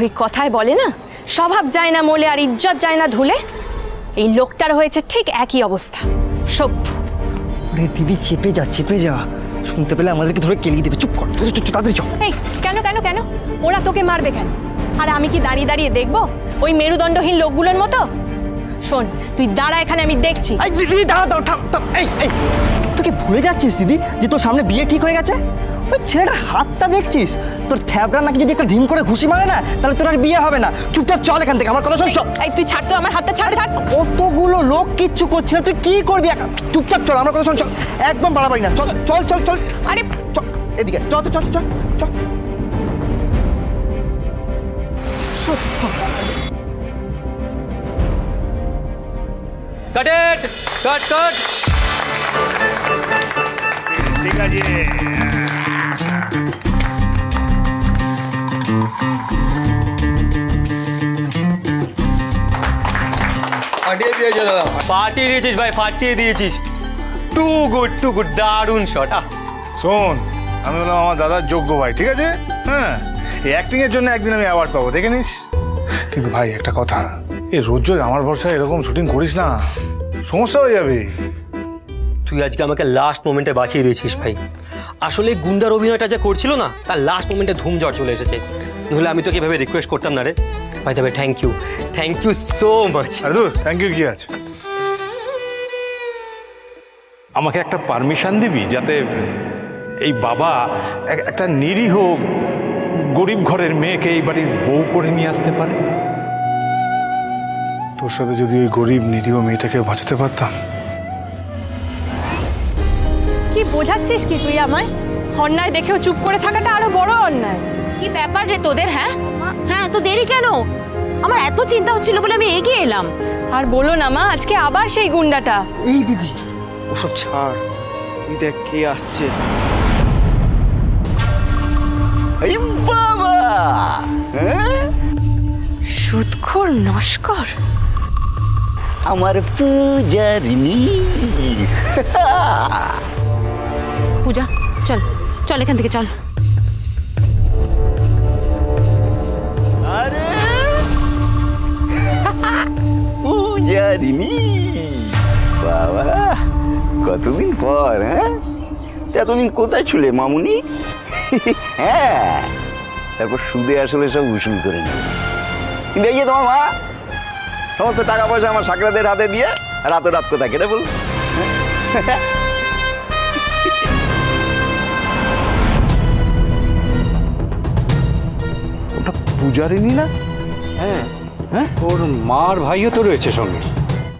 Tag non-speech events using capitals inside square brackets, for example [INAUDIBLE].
ওই কথায় বলে না? স্বভাব যায় না মোলে আর ইজ্জত যায় না ধুলে? এই লোকটার হয়েছে ঠিক একই অবস্থা। সভ্য। আরে দিদি চেপে যা চেপে যা। শুনতে পেলে আমাদেরকে ধরে কেলিয়ে দেবে। চুপ কর চুপ, তাড়াতাড়ি চল। এই কেন কেন কেন? ওরা তোকে মারবে কেন? আর আমি কি দাঁড়িয়ে দাঁড়িয়ে দেখব? ওই মেরুদণ্ডহীন লোকগুলোর মতো? শোন তুই দাঁড়া এখানে আমি দেখছি। এই দিদি দাঁড়া দাঁড়া থাম থাম এই এই। তুই কি ভুলে যাচ্ছিস দিদি যে তোর সামনে বিয়ে ঠিক হয়ে গেছে? ওই ছেলেটার হাতটা দেখছিস? তোর থ্যাবরা নাকি যদি একটা ধিম করে ঘুষি মারে না তাহলে তোর আর বিয়ে হবে না। চুপচাপ চল এখান থেকে আমার কথা শোন চল। এই তুই ছাড় তো আমার হাতটা ছাড় ছাড়। কতগুলো লোক কিচ্ছু করছে না তুই কি করবি একা? চুপচাপ চল আমার কথা শোন চল। একদম বাড়াবাড়ি না চল চল চল চল। আরে চল এদিকে চল চল চল চল। কাট ইট কাট কাট ঠিক আছে। ফাটিয়ে দিয়েছে দাদা। ফাটিয়ে দিয়েছিস ভাই ফাটিয়ে দিয়েছিস। টু গুড টু গুড দারুণ শট আহ। শোন আমি বললাম আমার দাদার যোগ্য ভাই ঠিক আছে? হ্যাঁ এই অ্যাক্টিং এর জন্য একদিন আমি অ্যাওয়ার্ড পাবো দেখে নিস। কিন্তু ভাই একটা কথা এই রোজ রোজ আমার ভরসায় এরকম শুটিং করিস না সমস্যা হয়ে যাবে। তুই আজকে আমাকে লাস্ট মোমেন্টে বাঁচিয়ে দিয়েছিস ভাই। আসলে গুন্ডার অভিনয়টা যে করছিল না তার লাস্ট মোমেন্টে ধুম জ্বর চলে এসেছে। নাহলে আমি তোকে এভাবে রিকোয়েস্ট করতাম না রে। ভাই তবে thank you thank you so much আরে দূর থ্যাংক ইউ কি আছে? আমাকে একটা পারমিশন দিবি যাতে এই বাবা এক- একটা নিরীহ গরিব ঘরের মেয়েকে এই বাড়ির বউ করে নিয়ে আসতে পারে? তোর সাথে যদি ওই গরিব নিরীহ মেয়েটাকে বাঁচাতে পারতাম। কি বোঝাচ্ছিস কি তুই আমায়? অন্যায় দেখেও চুপ করে থাকাটা আরও বড় অন্যায়। কি ব্যাপার রে তোদের হ্যাঁ? হ্যাঁ তো দেরি কেন? আমার এত চিন্তা হচ্ছিল বলে আমি এগিয়ে এলাম। আর বলো না মা আজকে আবার সেই গুন্ডাটা। এই দিদি ওসব ছাড়। তুই দেখ কে আসছে। এই বাবা! হ্যাঁ? সুদখোর নস্কর। আমার পূজারিনী পূজা চল চল এখান থেকে চল। পূজারিনী বাবা কতদিন পর হ্যাঁ? এতদিন কোথায় ছিলে মামুনি? [LAUGHS] হ্যাঁ। তারপর সুদে আসলে সব উসুল করে নেবে কিন্তু এই যে তোমার মা সমস্ত টাকা পয়সা আমার সাকরাদের হাতে দিয়ে রাতে রাত কোথায় কেটে বল [LAUGHS] ওটা পূজারিনী না? হ্যাঁ। হ্যাঁ? ওর মার ভাইও তো রয়েছে সঙ্গে।